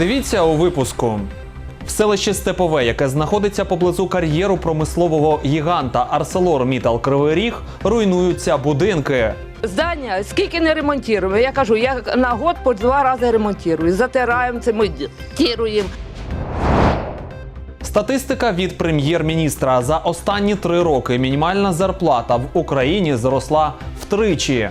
Дивіться у випуску. В селищі Степове, яке знаходиться поблизу кар'єру промислового гіганта Арселор Мітал Кривий Ріг, руйнуються будинки. Здання скільки не ремонтуємо. Я кажу, я на год по два рази ремонтую. Затираємо це, монтуємо. Статистика від прем'єр-міністра за останні три роки мінімальна зарплата в Україні зросла втричі.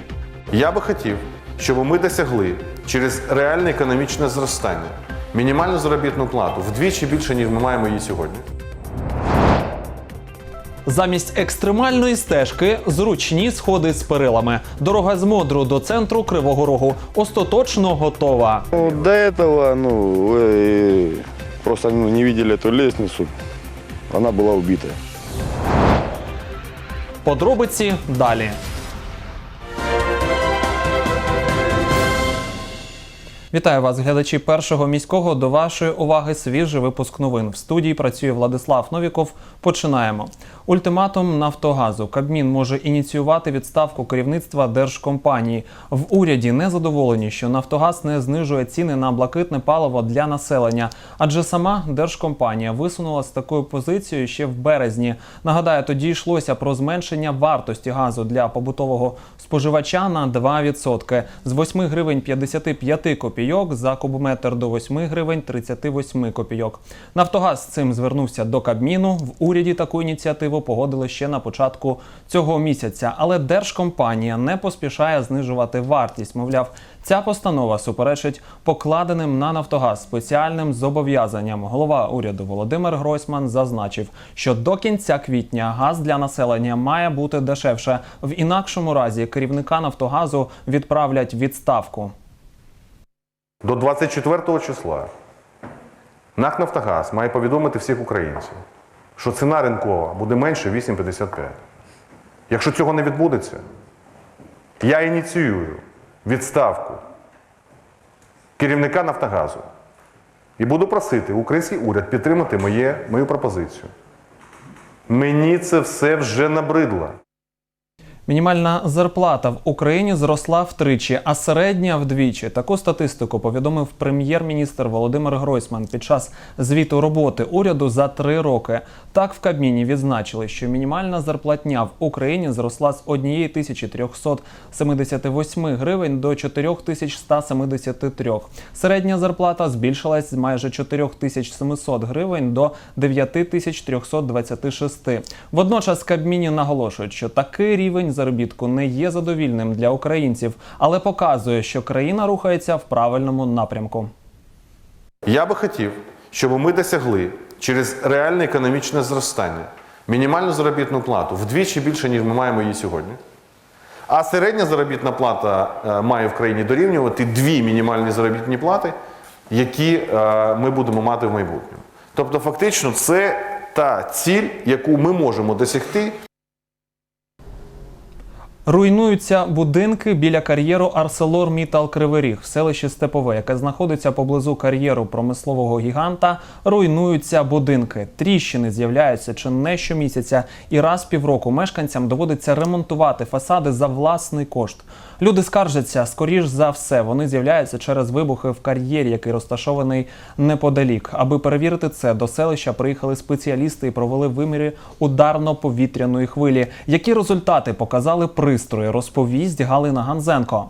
Я би хотів, щоб ми досягли через реальне економічне зростання мінімальну заробітну плату вдвічі більше, ніж ми маємо її сьогодні. Замість екстремальної стежки зручні сходи з перилами. Дорога з Модру до центру Кривого Рогу остаточно готова. Ну, до этого, ну, вы просто ну, не видели эту лестницу. Она была убитая. Подробиці далі. Вітаю вас, глядачі першого міського. До вашої уваги свіжий випуск новин. В студії працює Владислав Новіков. Починаємо. Ультиматум Нафтогазу. Кабмін може ініціювати відставку керівництва держкомпанії. В уряді не задоволені, що Нафтогаз не знижує ціни на блакитне паливо для населення, адже сама держкомпанія висунула з такою позицією ще в березні. Нагадаю, тоді йшлося про зменшення вартості газу для побутового споживача на 2%. з 8 гривень 55 копійок за кубометр до 8 гривень 38 копійок. Нафтогаз з цим звернувся до Кабміну. В уряді таку ініціативу погодили ще на початку цього місяця. Але держкомпанія не поспішає знижувати вартість. Мовляв, ця постанова суперечить покладеним на Нафтогаз спеціальним зобов'язанням. Голова уряду Володимир Гройсман зазначив, що до кінця квітня газ для населення має бути дешевше. В інакшому разі керівника Нафтогазу відправлять відставку. До 24 числа НАК «Нафтогаз» має повідомити всіх українців, що ціна ринкова буде менше 8,55. Якщо цього не відбудеться, я ініціюю відставку керівника Нафтогазу і буду просити український уряд підтримати моє, мою пропозицію. Мені це все вже набридло. Мінімальна зарплата в Україні зросла втричі, а середня вдвічі. Таку статистику повідомив прем'єр-міністр Володимир Гройсман під час звіту роботи уряду за три роки. Так в Кабміні відзначили, що мінімальна зарплатня в Україні зросла з 1378 гривень до 4173. Середня зарплата збільшилась з майже 4700 гривень до 9326. Водночас Кабміні наголошують, що такий рівень заробітку не є задовільним для українців, але показує, що країна рухається в правильному напрямку. Я би хотів, щоб ми досягли через реальне економічне зростання мінімальну заробітну плату вдвічі більше, ніж ми маємо її сьогодні. А середня заробітна плата е, має в країні дорівнювати дві мінімальні заробітні плати, які е, ми будемо мати в майбутньому. Тобто, фактично, це та ціль, яку ми можемо досягти Руйнуються будинки біля кар'єру Арселор Мітал Кривий Ріг в селищі Степове, яке знаходиться поблизу кар'єру промислового гіганта. Руйнуються будинки. Тріщини з'являються чи не щомісяця, і раз півроку мешканцям доводиться ремонтувати фасади за власний кошт. Люди скаржаться, скоріш за все, вони з'являються через вибухи в кар'єрі, який розташований неподалік. Аби перевірити це, до селища приїхали спеціалісти і провели виміри ударно-повітряної хвилі. Які результати показали пристрої, розповість Галина Ганзенко.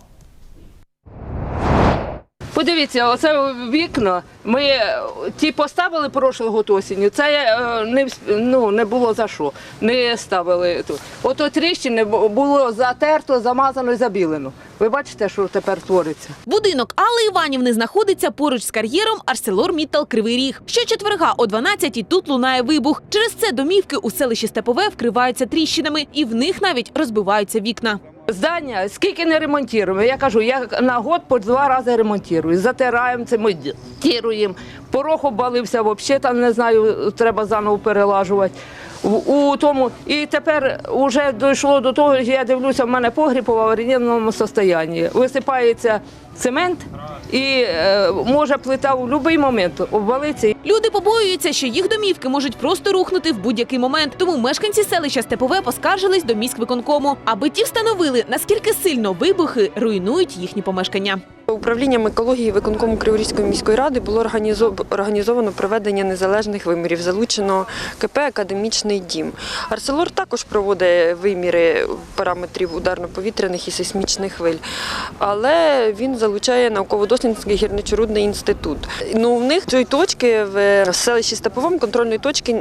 Подивіться, оце вікна. Ми е, ті поставили прошлого осінню. Це е, не ну, не було за що. Не ставили тут. Ото тріщини було затерто, замазано і забілено. Ви бачите, що тепер твориться. Будинок Алли Іванівни знаходиться поруч з кар'єром Арселор Міттал Кривий Ріг. Щочетверга о 12-й тут лунає вибух. Через це домівки у селищі Степове вкриваються тріщинами, і в них навіть розбиваються вікна. Здання скільки не ремонтуємо. Я кажу, я на год по два рази ремонтую. Затираємо це, монтуємо. Порог обвалився взагалі, там не знаю, треба заново перелажувати. У тому і тепер вже дійшло до того, що я дивлюся, в мене погріб у аварійному стані. Висипається цемент і е, може плита в будь-який момент обвалитися. Люди побоюються, що їх домівки можуть просто рухнути в будь-який момент. Тому мешканці селища Степове поскаржились до міськвиконкому, аби ті встановили, наскільки сильно вибухи руйнують їхні помешкання. Управлінням екології виконкому Криворізької міської ради було організовано проведення незалежних вимірів. Залучено КП Академічний дім. Арселор також проводить виміри параметрів ударно-повітряних і сейсмічних хвиль, але він залучає науково-дослідницький гірничорудний інститут. Ну, в них цієї точки в селищі Степовому контрольної точки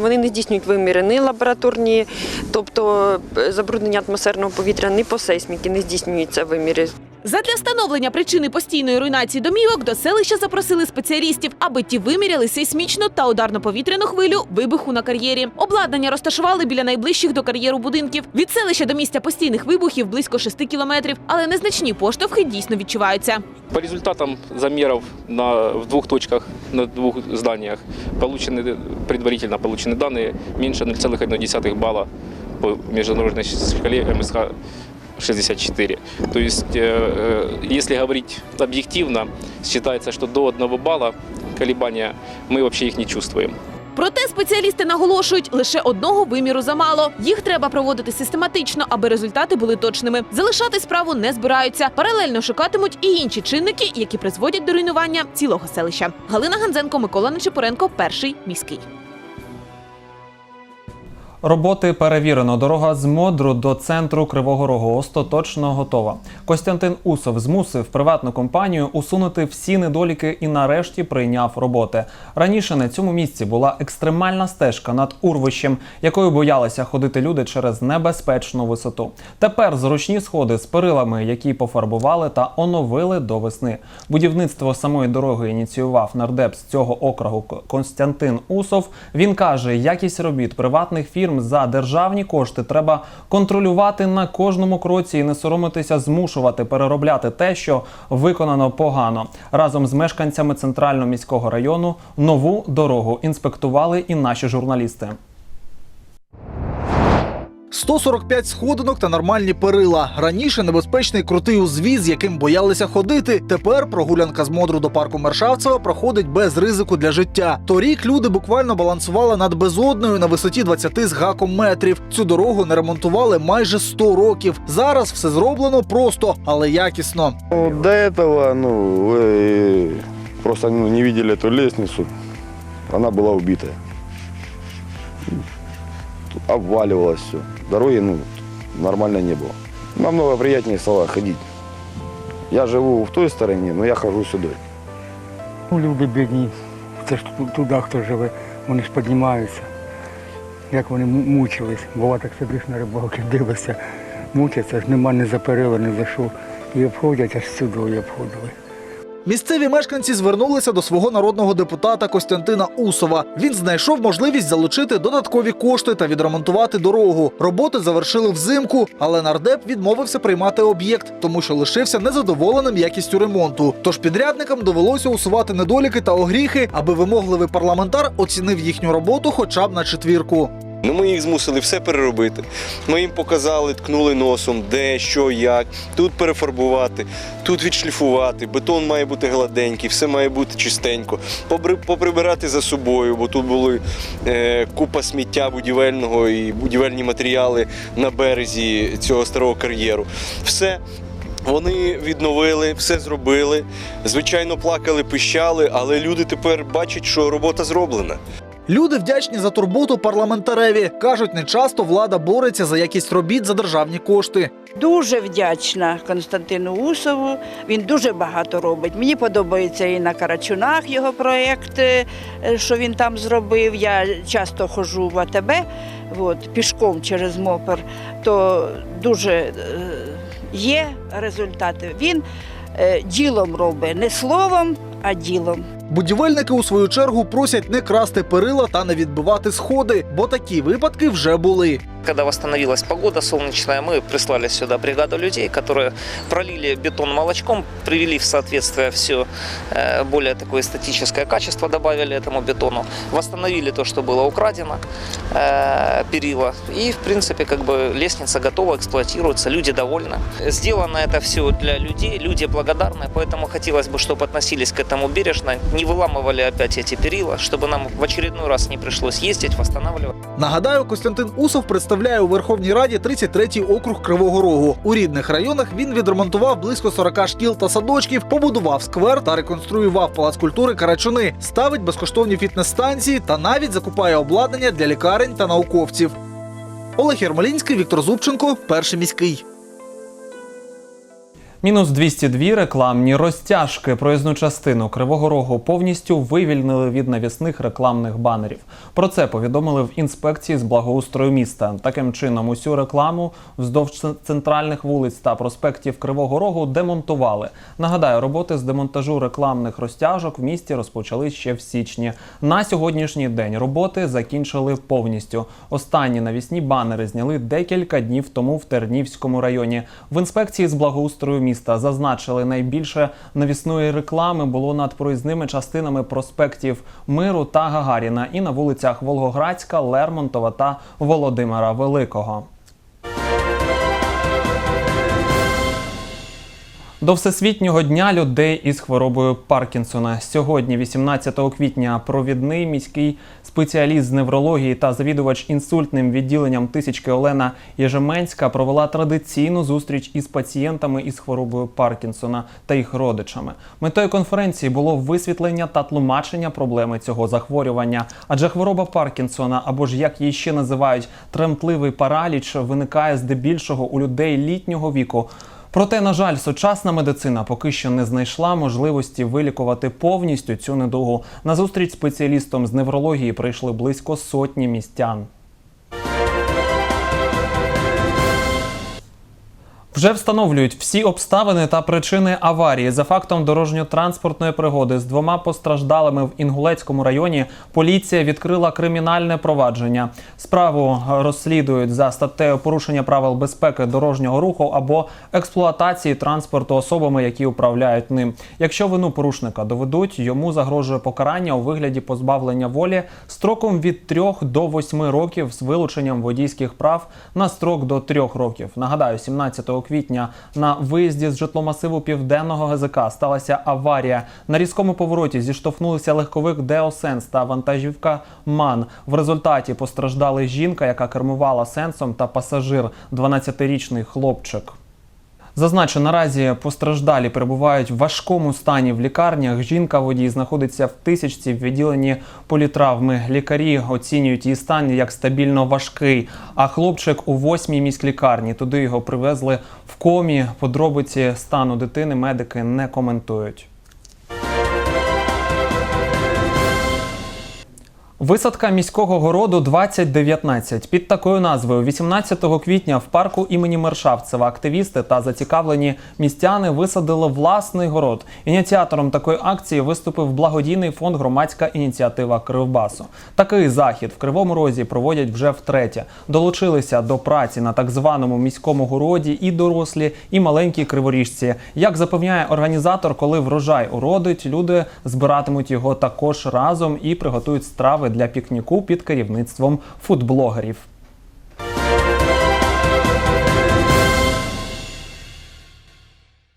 вони не здійснюють виміри ні лабораторні, тобто е, забруднення атмосферного повітря, ні по сейсміки не здійснюються виміри. Задля встановлення причини постійної руйнації домівок до селища запросили спеціалістів, аби ті виміряли сейсмічну та ударно-повітряну хвилю вибуху на кар'єрі. Обладнання розташували біля найближчих до кар'єру будинків. Від селища до місця постійних вибухів близько 6 кілометрів, але незначні поштовхи дійсно відчуваються. По результатам замеров на, в двух точках, на двух зданиях, получены, предварительно получены данные меньше 0,1 балла по международной шкале МСХ 64. То есть, э, э, если говорить объективно, считается, что до 1 балла колебания мы вообще их не чувствуем. Проте спеціалісти наголошують, лише одного виміру замало. Їх треба проводити систематично, аби результати були точними. Залишати справу не збираються. Паралельно шукатимуть і інші чинники, які призводять до руйнування цілого селища. Галина Ганзенко, Микола Нечипоренко, перший міський. Роботи перевірено. Дорога з Модру до центру Кривого Рогу остаточно готова. Костянтин Усов змусив приватну компанію усунути всі недоліки і нарешті прийняв роботи. Раніше на цьому місці була екстремальна стежка над урвищем, якою боялися ходити люди через небезпечну висоту. Тепер зручні сходи з перилами, які пофарбували та оновили до весни. Будівництво самої дороги ініціював нардеп з цього округу Константин Усов. Він каже, якість робіт приватних фірм за державні кошти треба контролювати на кожному кроці і не соромитися змушувати переробляти те, що виконано погано. Разом з мешканцями центрального міського району нову дорогу інспектували і наші журналісти. 145 сходинок та нормальні перила. Раніше небезпечний крутий узвіз, яким боялися ходити. Тепер прогулянка з Модру до парку Мершавцева проходить без ризику для життя. Торік люди буквально балансували над безодною на висоті 20 з гаком метрів. Цю дорогу не ремонтували майже 100 років. Зараз все зроблено просто, але якісно. Ну, до этого, ну, вы просто ну, не видели эту лестницу. Она была убитая. Обваливалось все. Дороги, ну, нормально не было. Намного приятнее стало ходить. Я живу в той стороне, но я хожу сюда. Ну, люди бідні, це ж ту- туди хто живе, вони ж піднімаються. Як вони мучились, бува так сидиш на рибалки, дивишся, мучаться, ж нема ні за перила, ні за що. І обходять аж сюди і обходили. Місцеві мешканці звернулися до свого народного депутата Костянтина Усова. Він знайшов можливість залучити додаткові кошти та відремонтувати дорогу. Роботи завершили взимку, але нардеп відмовився приймати об'єкт, тому що лишився незадоволеним якістю ремонту. Тож підрядникам довелося усувати недоліки та огріхи, аби вимогливий парламентар оцінив їхню роботу хоча б на четвірку. Ну, ми їх змусили все переробити. Ми їм показали, ткнули носом, де, що, як. Тут перефарбувати, тут відшліфувати. Бетон має бути гладенький, все має бути чистенько. Поприбирати за собою, бо тут були е, купа сміття будівельного і будівельні матеріали на березі цього старого кар'єру. Все. Вони відновили, все зробили. Звичайно, плакали, пищали, але люди тепер бачать, що робота зроблена. Люди вдячні за турботу парламентареві. кажуть, не часто влада бореться за якість робіт за державні кошти. Дуже вдячна Константину Усову. Він дуже багато робить. Мені подобається і на Карачунах його проєкт, е, що він там зробив. Я часто ходжу в АТБ от, пішком через Мопер, то дуже е, є результати. Він е, ділом робить, не словом, а ділом. Будівельники у свою чергу просять не красти перила та не відбивати сходи, бо такі випадки вже були. Когда восстановилась погода солнечная, мы прислали сюда бригаду людей, которые пролили бетон молочком, привели в соответствие все более такое эстетическое качество, добавили этому бетону, восстановили то, что было украдено, э, перила. И, в принципе, как бы лестница готова, эксплуатируется, люди довольны. Сделано это все для людей, люди благодарны, поэтому хотелось бы, чтобы относились к этому бережно, не выламывали опять эти перила, чтобы нам в очередной раз не пришлось ездить, восстанавливать. Нагадаю, Костянтин Усов представляє у Верховній Раді 33-й округ Кривого Рогу. У рідних районах він відремонтував близько 40 шкіл та садочків, побудував сквер та реконструював палац культури Карачуни, ставить безкоштовні фітнес-станції та навіть закупає обладнання для лікарень та науковців. Олег Ярмолінський, Віктор Зубченко, перший міський. Мінус 202 рекламні розтяжки. Проїзну частину Кривого Рогу повністю вивільнили від навісних рекламних банерів. Про це повідомили в інспекції з благоустрою міста. Таким чином, усю рекламу вздовж центральних вулиць та проспектів Кривого Рогу демонтували. Нагадаю, роботи з демонтажу рекламних розтяжок в місті розпочали ще в січні. На сьогоднішній день роботи закінчили повністю. Останні навісні банери зняли декілька днів тому в Тернівському районі. В інспекції з благоустрою міста зазначили, найбільше навісної реклами було над проїзними частинами проспектів Миру та Гагаріна і на вулицях Волгоградська, Лермонтова та Володимира Великого. До Всесвітнього дня людей із хворобою Паркінсона. Сьогодні, 18 квітня, провідний міський спеціаліст з неврології та завідувач інсультним відділенням тисячки Олена Єжеменська провела традиційну зустріч із пацієнтами із хворобою Паркінсона та їх родичами. Метою конференції було висвітлення та тлумачення проблеми цього захворювання. Адже хвороба Паркінсона, або ж як її ще називають тремтливий параліч, виникає здебільшого у людей літнього віку. Проте, на жаль, сучасна медицина поки що не знайшла можливості вилікувати повністю цю недугу. На зустріч спеціалістом з неврології прийшли близько сотні містян. Вже встановлюють всі обставини та причини аварії за фактом дорожньо-транспортної пригоди з двома постраждалими в Інгулецькому районі. Поліція відкрила кримінальне провадження. Справу розслідують за статтею порушення правил безпеки дорожнього руху або експлуатації транспорту особами, які управляють ним. Якщо вину порушника доведуть, йому загрожує покарання у вигляді позбавлення волі строком від 3 до 8 років з вилученням водійських прав на строк до 3 років. Нагадаю, 17 квітня на виїзді з житломасиву південного ГЗК сталася аварія. На різкому повороті зіштовхнулися легковик Деосенс та вантажівка Ман. В результаті постраждали жінка, яка кермувала сенсом, та пасажир, 12-річний хлопчик. Зазначу, наразі постраждалі перебувають в важкому стані в лікарнях. Жінка водій знаходиться в тисячці в відділенні політравми. Лікарі оцінюють її стан як стабільно важкий. А хлопчик у восьмій міськлікарні. Туди його привезли в комі. Подробиці стану дитини медики не коментують. Висадка міського городу 2019. Під такою назвою 18 квітня в парку імені Мершавцева активісти та зацікавлені містяни висадили власний город. Ініціатором такої акції виступив благодійний фонд Громадська ініціатива Кривбасу. Такий захід в Кривому Розі проводять вже втретє. Долучилися до праці на так званому міському городі і дорослі, і маленькі криворіжці. Як запевняє організатор, коли врожай уродить, люди збиратимуть його також разом і приготують страви для пікніку під керівництвом фудблогерів.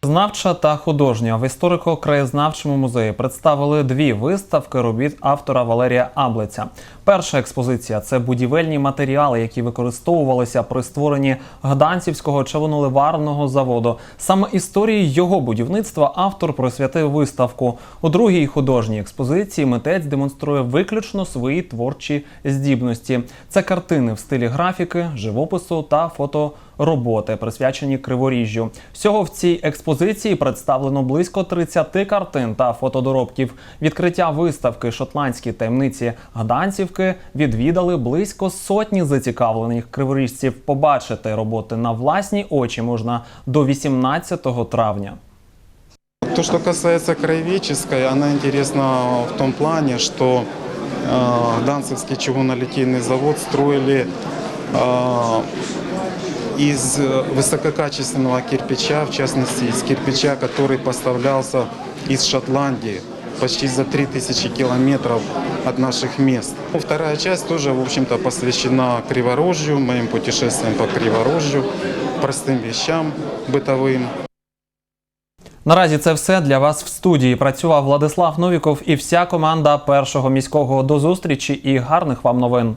Знавча та художня в історико-краєзнавчому музеї представили дві виставки робіт автора Валерія Аблиця. Перша експозиція це будівельні матеріали, які використовувалися при створенні Гданцівського човноливарного заводу. Саме історії його будівництва автор присвятив виставку. У другій художній експозиції митець демонструє виключно свої творчі здібності. Це картини в стилі графіки, живопису та фотороботи, присвячені криворіжжю. Всього в цій експозиції представлено близько 30 картин та фотодоробків. Відкриття виставки Шотландські таємниці Гданцівки відвідали близько сотні зацікавлених криворіжців. Побачити роботи на власні очі можна до 18 травня. То, что касается краеведческой, она интересна в том плане, что э, Данцевский чугунолитейный завод строили э, из высококачественного кирпича, в частности из кирпича, который поставлялся из Шотландии почти за 3000 километров от наших мест. Ну, Вторая часть тоже, в общем-то, посвящена Криворожью, моим путешествиям по Криворожью, простым вещам бытовым. Наразі це все для вас в студії. Працював Владислав Новіков і вся команда першого міського. До зустрічі і гарних вам новин.